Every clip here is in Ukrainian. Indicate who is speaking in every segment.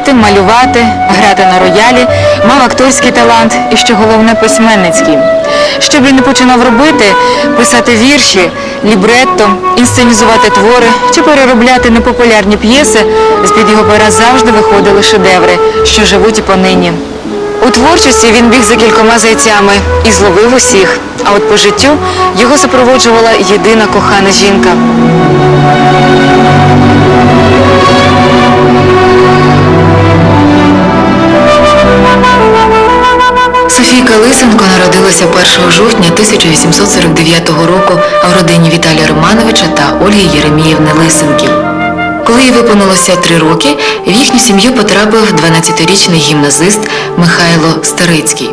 Speaker 1: співати, малювати, грати на роялі, мав акторський талант і, що головне, письменницький. Що б він не починав робити, писати вірші, лібретто, інсценізувати твори чи переробляти непопулярні п'єси, з-під його пера завжди виходили шедеври, що живуть і понині. У творчості він біг за кількома зайцями і зловив усіх. А от по життю його супроводжувала єдина кохана жінка. Софійка Лисенко народилася 1 жовтня 1849 року в родині Віталія Романовича та Ольги Єреміївни Лисенків. Коли їй виповнилося три роки, в їхню сім'ю потрапив 12-річний гімназист Михайло Старицький.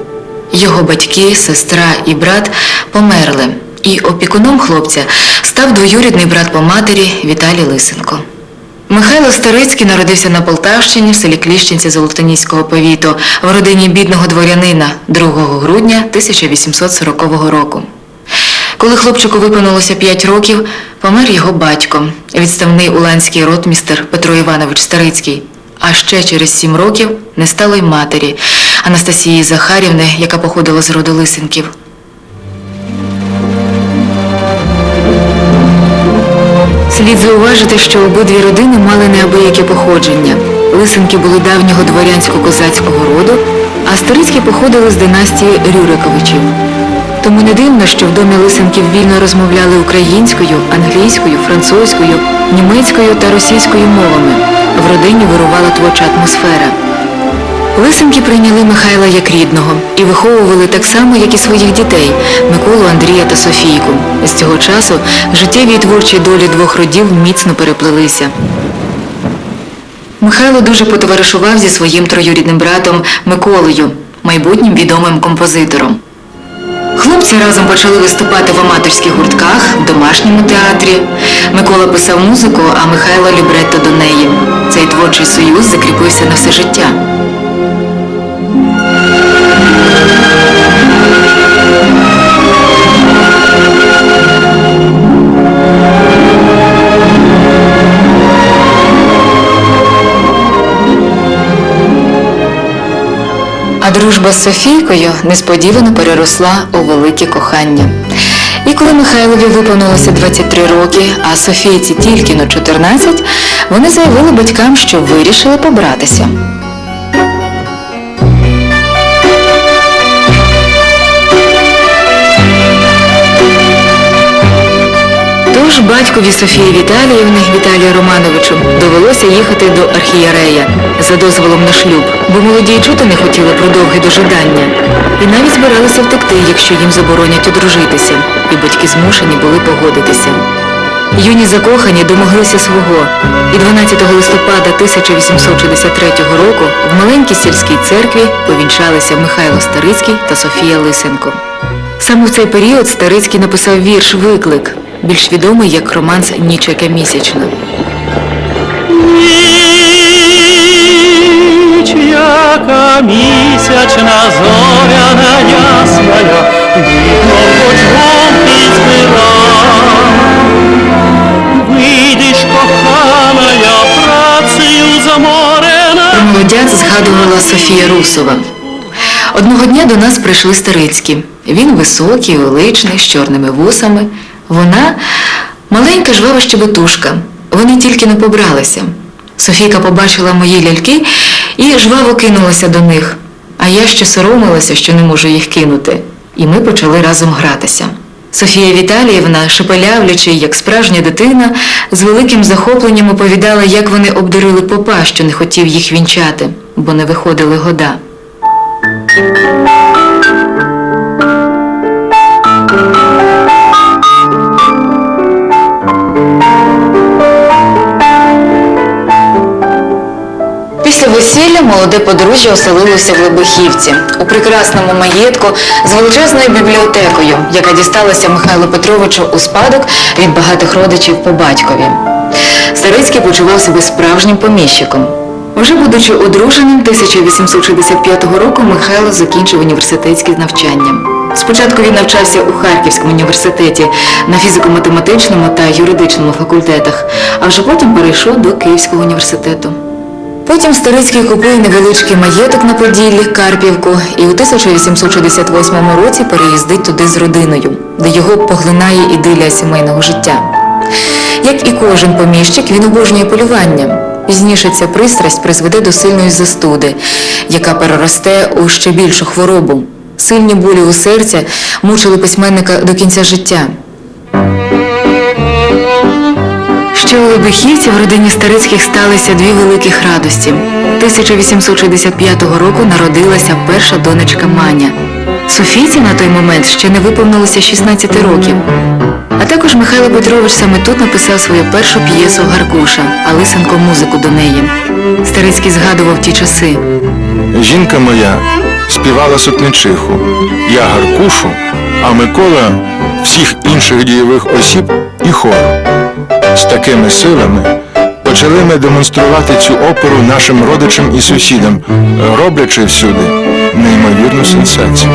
Speaker 1: Його батьки, сестра і брат померли, і опікуном хлопця став двоюрідний брат по матері Віталій Лисенко. Михайло Старицький народився на Полтавщині в селі Кліщенці Золотоніського повіту в родині бідного дворянина 2 грудня 1840 року. Коли хлопчику виповнилося 5 років, помер його батько, відставний уланський ротмістер Петро Іванович Старицький. А ще через 7 років не стало й матері Анастасії Захарівни, яка походила з роду Лисенків. Зауважити, що обидві родини мали неабияке походження. Лисенки були давнього дворянсько-козацького роду, а Старицькі походили з династії Рюриковичів. Тому не дивно, що в домі Лисенків вільно розмовляли українською, англійською, французькою, німецькою та російською мовами. В родині вирувала творча атмосфера. Лисенки прийняли Михайла як рідного і виховували так само, як і своїх дітей Миколу, Андрія та Софійку. З цього часу життєві і творчі долі двох родів міцно переплелися. Михайло дуже потоваришував зі своїм троюрідним братом Миколою, майбутнім відомим композитором. Хлопці разом почали виступати в аматорських гуртках, в домашньому театрі. Микола писав музику, а Михайло лібретто до неї. Цей творчий союз закріпився на все життя. А дружба з Софійкою несподівано переросла у велике кохання. І коли Михайлові виповнилося 23 роки, а Софійці тільки на 14, вони заявили батькам, що вирішили побратися. Тож батькові Софії Віталіївни Віталію Романовичу довелося їхати до архієрея за дозволом на шлюб, бо молоді чути не хотіли про довге дожидання. І навіть збиралися втекти, якщо їм заборонять одружитися, і батьки змушені були погодитися. Юні закохані домоглися свого, і 12 листопада 1863 року в маленькій сільській церкві повінчалися Михайло Старицький та Софія Лисенко. Саме в цей період Старицький написав вірш Виклик, більш відомий як романс Ніч яка місячна.
Speaker 2: Ніч, яка місячна зоряна ясная, Вікно хоч вовки збира. Вийдеш, коханая, працею заморена,
Speaker 1: Про молодят згадувала Софія Русова. Одного дня до нас прийшли Старицькі. Він високий, величний, з чорними вусами. Вона маленька жвава щебетушка. Вони тільки не побралися. Софійка побачила мої ляльки і жваво кинулася до них. А я ще соромилася, що не можу їх кинути. І ми почали разом гратися. Софія Віталіївна, шепелявлячи, як справжня дитина, з великим захопленням оповідала, як вони обдурили попа, що не хотів їх вінчати, бо не виходили года. Подружжя оселилося в Лебехівці, у прекрасному маєтку з величезною бібліотекою, яка дісталася Михайлу Петровичу у спадок від багатих родичів по батькові. Старицький почував себе справжнім поміщиком. Уже будучи одруженим 1865 року, Михайло закінчив університетське навчання. Спочатку він навчався у Харківському університеті на фізико-математичному та юридичному факультетах, а вже потім перейшов до Київського університету. Потім Старицький купує невеличкий маєток на Поділлі, Карпівку, і у 1868 році переїздить туди з родиною, де його поглинає ідилія сімейного життя. Як і кожен поміщик, він обожнює полювання. Пізніше ця пристрасть призведе до сильної застуди, яка переросте у ще більшу хворобу. Сильні болі у серця мучили письменника до кінця життя. Ще у Лебехівці в родині Старицьких сталися дві великих радості. 1865 року народилася перша донечка Маня. Софійці на той момент ще не виповнилося 16 років. А також Михайло Петрович саме тут написав свою першу п'єсу Гаркуша, а Лисенко музику до неї. Старицький згадував ті часи.
Speaker 3: Жінка моя співала сотничиху, я Гаркушу, а Микола всіх інших дієвих осіб і хор. З такими силами почали ми демонструвати цю оперу нашим родичам і сусідам, роблячи всюди неймовірну сенсацію.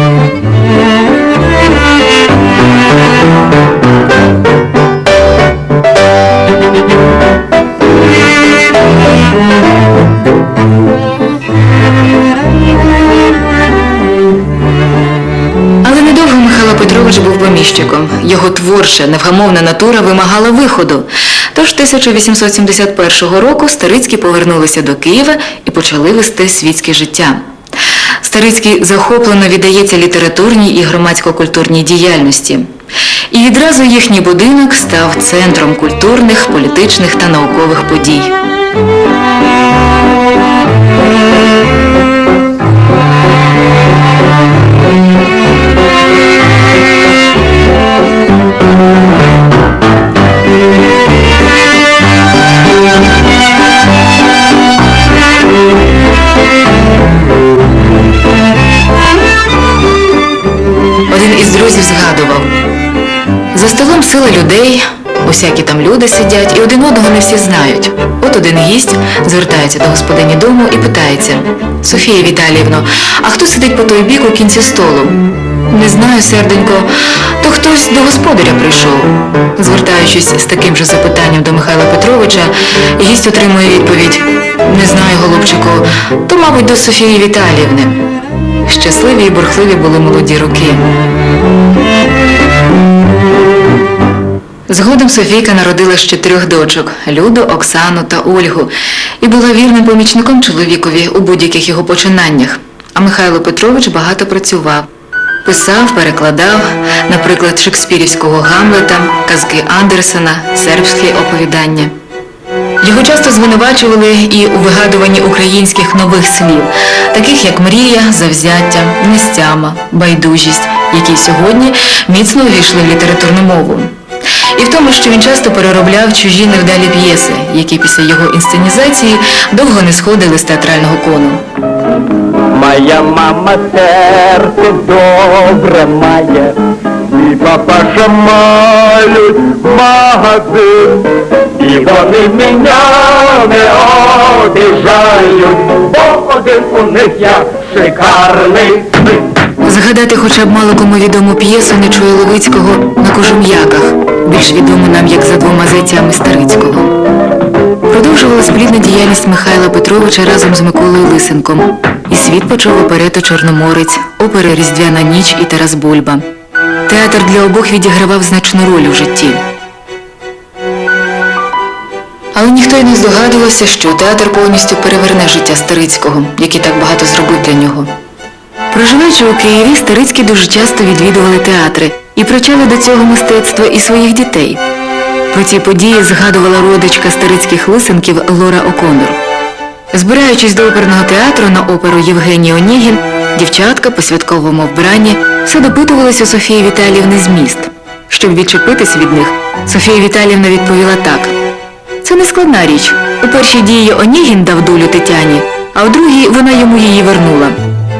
Speaker 1: Але поміщиком. Його творча, невгамовна натура вимагала виходу. Тож 1871 року Старицькі повернулися до Києва і почали вести світське життя. Старицький захоплено віддається літературній і громадсько-культурній діяльності. І відразу їхній будинок став центром культурних, політичних та наукових подій. Із згадував: за столом сила людей, усякі там люди сидять, і один одного не всі знають. От один гість звертається до господині дому і питається: Софія Віталіївно, а хто сидить по той бік у кінці столу? Не знаю, серденько, то хтось до господаря прийшов. Звертаючись з таким же запитанням до Михайла Петровича, гість отримує відповідь: Не знаю, голубчику, то, мабуть, до Софії Віталіївни. Щасливі і бурхливі були молоді роки. Згодом Софійка народила ще трьох дочок Люду, Оксану та Ольгу, і була вірним помічником чоловікові у будь-яких його починаннях. А Михайло Петрович багато працював. Писав, перекладав, наприклад, шекспірівського Гамлета, казки Андерсена, сербські оповідання. Його часто звинувачували і у вигадуванні українських нових слів, таких як мрія, завзяття, нестяма, байдужість, які сьогодні міцно увійшли в літературну мову. І в тому, що він часто переробляв чужі невдалі п'єси, які після його інсценізації довго не сходили з театрального кону.
Speaker 2: Моя мама серце добре має, і папаша мають магазин, і вони мене не обіжають, бо один у них я шикарний.
Speaker 1: Згадати хоча б мало кому відому п'єсу Нечуя Левицького на кожум'яках, більш відому нам як за двома зайцями Старицького. Продовжувалась плідна діяльність Михайла Петровича разом з Миколою Лисенком. І світ почав оперету Чорноморець, опери Різдвяна ніч і Тарас Бульба. Театр для обох відігравав значну роль у житті. Але ніхто й не здогадувався, що театр повністю переверне життя Старицького, який так багато зробив для нього. Проживаючи у Києві, Старицькі дуже часто відвідували театри і привчали до цього мистецтва і своїх дітей. Про ці події згадувала родичка Старицьких лисенків Лора Оконор. Збираючись до оперного театру на оперу Євгеній Онігін, дівчатка по святковому вбранні все допитувалися у Софії Віталіївни зміст. Щоб відчепитись від них, Софія Віталіївна відповіла так. Це не складна річ. У першій дії Онігін дав долю Тетяні, а у другій вона йому її вернула.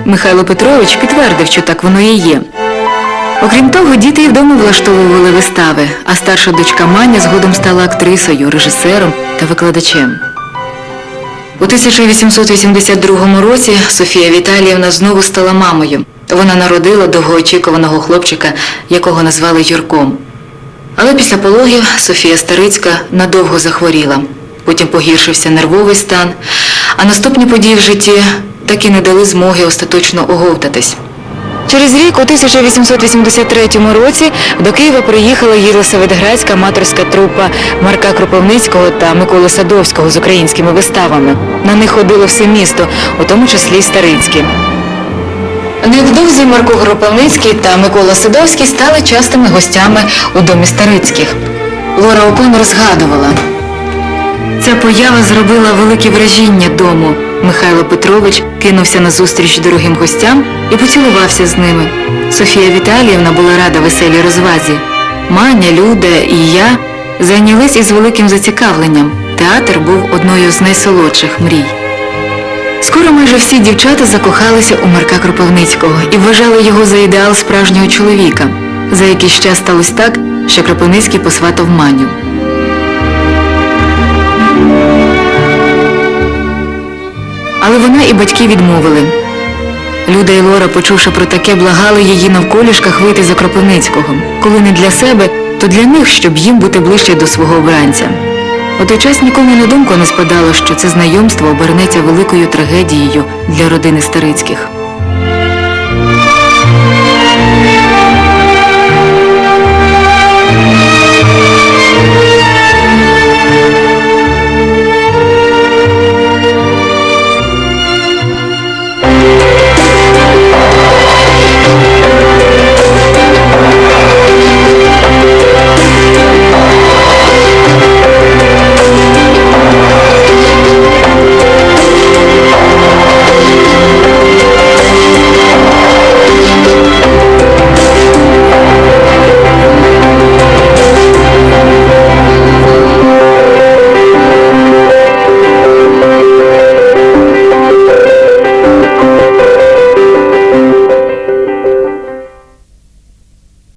Speaker 1: Михайло Петрович підтвердив, що так воно і є. Окрім того, діти і вдома влаштовували вистави, а старша дочка Маня згодом стала актрисою, режисером та викладачем. У 1882 році Софія Віталіївна знову стала мамою. Вона народила довгоочікуваного хлопчика, якого назвали Юрком. Але після пологів Софія Старицька надовго захворіла. Потім погіршився нервовий стан, а наступні події в житті так і не дали змоги остаточно оговтатись. Через рік, у 1883 році, до Києва приїхала Єлисаветградська аматорська трупа Марка Кропивницького та Миколи Садовського з українськими виставами. На них ходило все місто, у тому числі й Старицьке. Невдовзі Марко Кропивницький та Микола Садовський стали частими гостями у домі Старицьких. Лора Оконор згадувала. Ця поява зробила велике вражіння дому. Михайло Петрович кинувся назустріч дорогим гостям і поцілувався з ними. Софія Віталіївна була рада веселій розвазі. Маня, Люда і я зайнялись із великим зацікавленням. Театр був одною з найсолодших мрій. Скоро майже всі дівчата закохалися у Марка Кропивницького і вважали його за ідеал справжнього чоловіка. За якийсь час сталося так, що Кропивницький посватав Маню. Вона і батьки відмовили. Люда і Лора, почувши про таке, благали її навколішках вийти за Кропивницького. Коли не для себе, то для них, щоб їм бути ближче до свого обранця. У той час нікому на думку не спадало, що це знайомство обернеться великою трагедією для родини Старицьких.